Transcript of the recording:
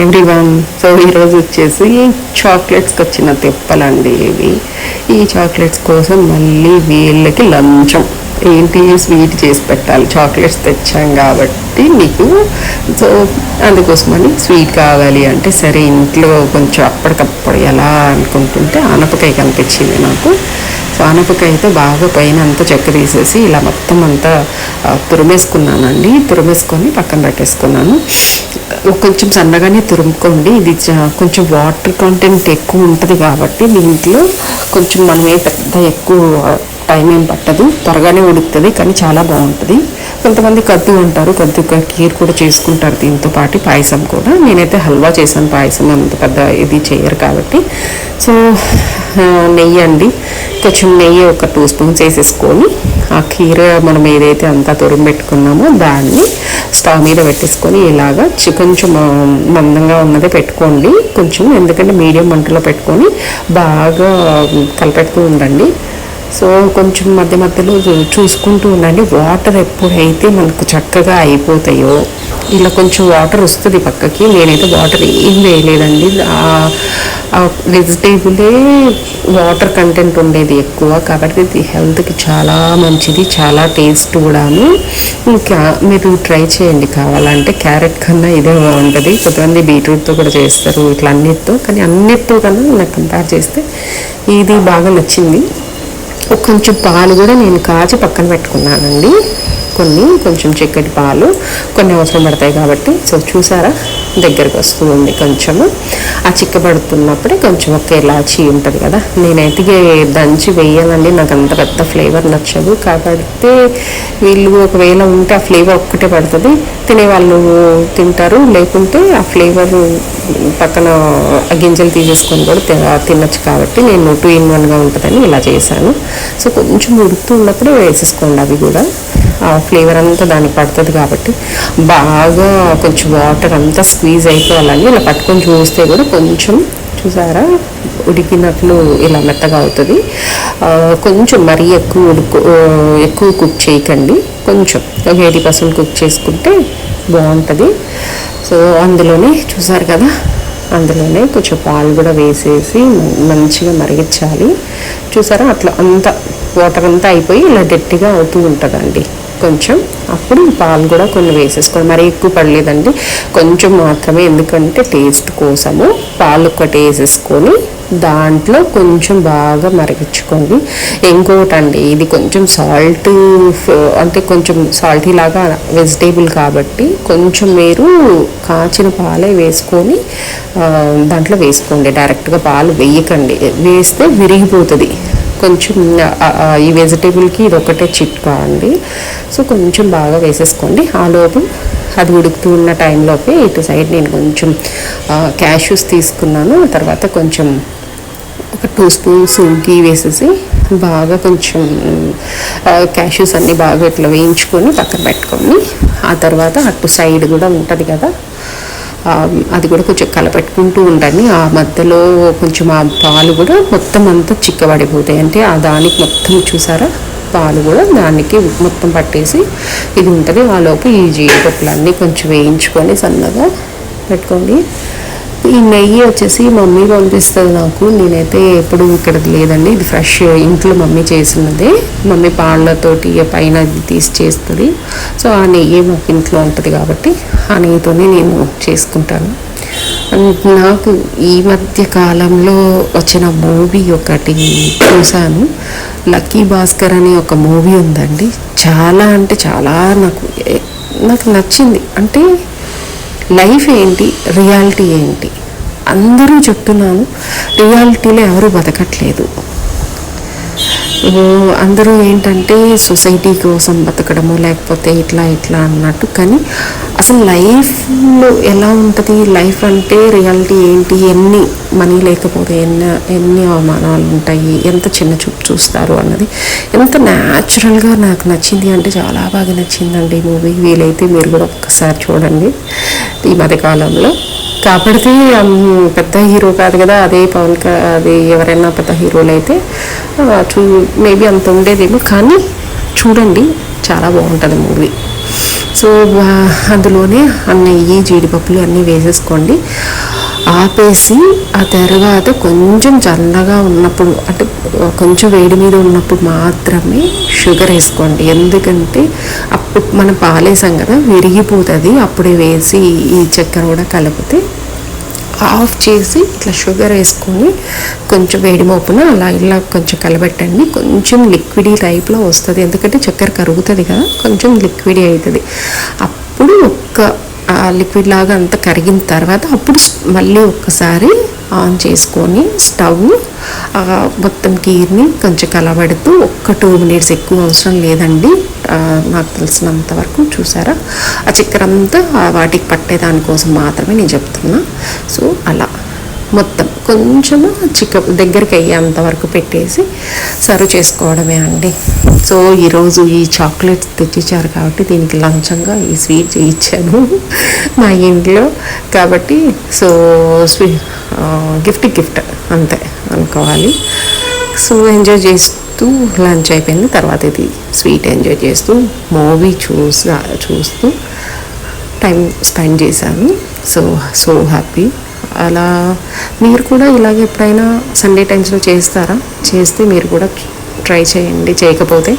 Everyone so ఈరోజు వచ్చేసి చాక్లెట్స్కి వచ్చిన తెప్పలండి ఇవి. ఈ చాక్లెట్స్ కోసం మళ్ళీ వీళ్ళకి లంచం. ఏంటి? స్వీట్ చేసి పెట్టాలి. చాక్లెట్స్ తెచ్చాం కాబట్టి మీకు సో అందుకోసమని స్వీట్ కావాలి అంటే సరే ఇంట్లో కొంచెం అప్పటికప్పుడు ఎలా అనుకుంటుంటే ఆనపకాయ కనిపించింది నాకు. వానపకాయతో బాగా పైన అంతా చెక్క తీసేసి ఇలా మొత్తం అంతా తురిమేసుకున్నానండి. తురిమేసుకొని పక్కన పెట్టేసుకున్నాను. కొంచెం సన్నగానే తురుముకోండి. ఇది కొంచెం వాటర్ కంటెంట్ ఎక్కువ ఉంటుంది కాబట్టి దీంట్లో కొంచెం మనమే పెద్ద ఎక్కువ టైం ఏం పట్టదు. త్వరగానే ఉడుకుతుంది కానీ చాలా బాగుంటుంది. కొంతమంది కద్దు ఉంటారు కద్దు కీర్ కూడా చేసుకుంటారు దీంతో పాటు పాయసం కూడా. నేనైతే హల్వా చేశాను. పాయసం అంత పెద్ద ఇది చేయరు కాబట్టి. సో నెయ్యి అండి. కొంచెం నెయ్యి ఒక టూ స్పూన్స్ వేసేసుకొని ఆ కీర మనం ఏదైతే అంతా తురిమి పెట్టుకున్నామో దాన్ని స్టవ్ మీద పెట్టేసుకొని ఇలాగా చి- కొంచెం మందంగా ఉన్నదే పెట్టుకోండి. కొంచెం ఎందుకంటే మీడియం మంటలో పెట్టుకొని బాగా కలిపెడుతూ ఉండండి. సో కొంచెం మధ్య మధ్యలో చూ- చూసుకుంటూ ఉండండి. వాటర్ ఎప్పుడైతే మనకు చక్కగా అయిపోతాయో ఇలా కొంచెం వాటర్ వస్తుంది పక్కకి. నేనైతే వాటర్ ఏం వేయలేదండి. వెజిటేబులే వాటర్ కంటెంట్ ఉండేది ఎక్కువ. కాబట్టి ఇది హెల్త్కి చాలా మంచిది చాలా టేస్ట్ కూడాను. ఇంకా మీరు ట్రై చేయండి. కావాలంటే క్యారెట్ కన్నా ఇదే బాగుంటుంది. కొంతమంది బీట్రూట్తో కూడా చేస్తారు ఇట్లా అన్నిటితో. కానీ అన్నిటితో కన్నా నాకు కంపేర్ చేస్తే ఇది బాగా నచ్చింది. కొంచెం పాలు కూడా నేను కాచి పక్కన పెట్టుకున్నానండి. కొన్ని కొంచెం చిక్కటి పాలు కొన్ని అవసరం పడతాయి కాబట్టి. సో చూసారా? దగ్గరకు వస్తుంది కొంచెము. ఆ చిక్కబడుతున్నప్పుడే కొంచెం ఒక ఇలాచి ఉంటుంది కదా. నేనైతే దంచి వేయాలండి. నాకు అంత పెద్ద ఫ్లేవర్ నచ్చదు. కాబట్టి వీళ్ళు ఒకవేళ ఉంటే ఆ ఫ్లేవర్ ఒక్కటే పడుతుంది. తినేవాళ్ళు తింటారు. లేకుంటే ఆ ఫ్లేవర్ పక్కన గింజలు తీసేసుకొని కూడా తినచ్చు తినొచ్చు కాబట్టి నేను టూ ఇన్ వన్గా ఉంటుందని ఇలా చేశాను. సో కొంచెం ఉడుకుతూ వేసేసుకోండి అవి కూడా. ఫ్లేవర్ అంతా దానికి పడుతుంది కాబట్టి బాగా కొంచెం వాటర్ అంతా స్క్వీజ్ అయిపోవాలని ఇలా పట్టుకొని చూస్తే కూడా కొంచెం చూసారా? ఉడికినట్లు ఇలా మెత్తగా అవుతుంది. కొంచెం మరీ ఎక్కువ ఉడుకు ఎక్కువ కుక్ చేయకండి. కొంచెం ఒక ఎయిటీ పర్సెంట్ కుక్ చేసుకుంటే బాగుంటుంది. సో అందులోనే చూసారు కదా? అందులోనే కొంచెం పాలు కూడా వేసేసి మంచిగా మరిగించాలి. చూసారా? అట్లా అంతా వాటర్ అంతా అయిపోయి ఇలా గట్టిగా అవుతూ ఉంటుందండి. కొంచెం అప్పుడు పాలు కూడా కొన్ని వేసేసుకోండి మరీ ఎక్కువ పడలేదండి. కొంచెం మాత్రమే ఎందుకంటే టేస్ట్ కోసము పాలు ఒకటి వేసేసుకొని దాంట్లో కొంచెం బాగా మరిగించుకోండి. ఇంకోటి అండి ఇది కొంచెం సాల్ట్ అంటే కొంచెం సాల్టీ లాగా వెజిటేబుల్ కాబట్టి కొంచెం మీరు కాచిన పాలే వేసుకొని దాంట్లో వేసుకోండి. డైరెక్ట్గా పాలు వేయకండి. వేస్తే విరిగిపోతుంది. కొంచెం ఈ వెజిటేబుల్కి ఇది ఒకటే చిట్కా అండి. సో కొంచెం బాగా వేసేసుకోండి. ఆ లోపు అది ఉడుకుతూ ఉన్న టైంలోపే ఇటు సైడ్ నేను కొంచెం క్యాష్యూస్ తీసుకున్నాను. తర్వాత కొంచెం ఒక టూ స్పూన్స్ గీ వేసేసి బాగా కొంచెం క్యాష్యూస్ అన్నీ బాగా ఇట్లా వేయించుకొని పక్కన పెట్టుకొని ఆ తర్వాత అటు సైడ్ కూడా ఉంటుంది కదా అది కూడా కొంచెం కలపెట్టుకుంటూ ఉండండి. ఆ మధ్యలో కొంచెం ఆ పాలు కూడా మొత్తం అంతా చిక్కబడిపోతాయి. అంటే ఆ దానికి మొత్తం చూసారా? పాలు కూడా దానికి మొత్తం పట్టేసి ఇది ఉంటుంది. ఆ లోపు ఈ జీడిపప్పులన్నీ కొంచెం వేయించుకొని సన్నగా పెట్టుకోండి. ఈ నెయ్యి వచ్చేసి మమ్మీ పంపిస్తుంది నాకు. నేనైతే ఎప్పుడు ఇక్కడ లేదండి. ఇది ఫ్రెష్ ఇంట్లో మమ్మీ చేసినదే. మమ్మీ పాళ్ళతోటి పైన తీసి చేస్తుంది. సో ఆ నెయ్యి మాకు ఇంట్లో ఉంటుంది కాబట్టి ఆ నెయ్యితోనే నేను చేసుకుంటాను. నాకు ఈ మధ్య కాలంలో వచ్చిన మూవీ ఒకటి చూశాను. లక్కీ భాస్కర్ అనే ఒక మూవీ ఉందండి. చాలా అంటే చాలా నాకు నాకు నచ్చింది. అంటే లైఫ్ ఏంటి? రియాలిటీ ఏంటి? అందరూ చెప్తున్నాను రియాలిటీలో ఎవరు బతకట్లేదు. అందరూ ఏంటంటే సొసైటీ కోసం బతకడము లేకపోతే ఇట్లా ఇట్లా అన్నట్టు. కానీ అసలు లైఫ్లో ఎలా ఉంటుంది? లైఫ్ అంటే రియాలిటీ ఏంటి? ఎన్ని మనీ లేకపోతే ఎన్ని ఎన్ని అవమానాలు ఉంటాయి? ఎంత చిన్న చూపు చూస్తారు అన్నది? ఎంత న్యాచురల్గా నాకు నచ్చింది అంటే చాలా బాగా నచ్చిందండి ఈ మూవీ. వీలైతే మీరు కూడా ఒక్కసారి చూడండి ఈ మధ్యకాలంలో కాబట్టి పెద్ద హీరో కాదు కదా అదే పవన్ క- అది ఎవరైనా పెద్ద హీరోలు అయితే చూ మేబీ అంత ఉండేదేమో. కానీ చూడండి చాలా బాగుంటుంది మూవీ. సో అందులోనే నెయ్యి జీడిపప్పులు అన్నీ వేసేసుకోండి. ఆపేసి ఆ తర్వాత కొంచెం చల్లగా ఉన్నప్పుడు అంటే కొంచెం వేడి మీద ఉన్నప్పుడు మాత్రమే షుగర్ వేసుకోండి. ఎందుకంటే అప్పుడు మనం పాలేసాం కదా విరిగిపోతుంది. అప్పుడే వేసి ఈ చక్కెర కూడా కలిపితే ఆఫ్ చేసి ఇట్లా షుగర్ వేసుకొని కొంచెం వేడి మోపున అలా ఇలా కొంచెం కలబెట్టండి. కొంచెం లిక్విడీ టైప్లో వస్తుంది. ఎందుకంటే చక్కెర కరుగుతుంది కదా కొంచెం లిక్విడీ అవుతుంది అప్పుడు ఒక్క లిక్విడ్ లాగా అంతా కరిగిన తర్వాత అప్పుడు మళ్ళీ ఒక్కసారి ఆన్ చేసుకొని స్టవ్ మొత్తం కీర్ని కొంచెం కలబెడుతూ ఒక్క టూ మినిట్స్ ఎక్కువ అవసరం లేదండి. నాకు తెలిసినంత వరకు చూసారా? ఆ చక్కెర అంతా వాటికి పట్టే దానికోసం మాత్రమే నేను చెప్తున్నా. సో అలా. మొత్తం కొంచెము చిక్క దగ్గరికి అయ్యేంత వరకు పెట్టేసి సర్వ్ చేసుకోవడమే అండి. సో ఈరోజు ఈ చాక్లెట్స్ తెచ్చిచ్చారు కాబట్టి దీనికి లంచంగా ఈ స్వీట్ ఇచ్చాను మా ఇంట్లో కాబట్టి సో స్వీ గిఫ్ట్ గిఫ్ట్ అంతే అనుకోవాలి. సో ఎంజాయ్ చేస్తూ లంచ్ అయిపోయింది. తర్వాత ఇది స్వీట్ ఎంజాయ్ చేస్తూ మూవీ చూసా చూస్తూ టైం స్పెండ్ చేశాను. So so happy. అలా మీరు కూడా ఇలాగ ఎప్పుడైనా సండే టైమ్స్లో చేస్తారా? చేస్తే మీరు కూడా ట్రై చేయండి. చేయకపోతే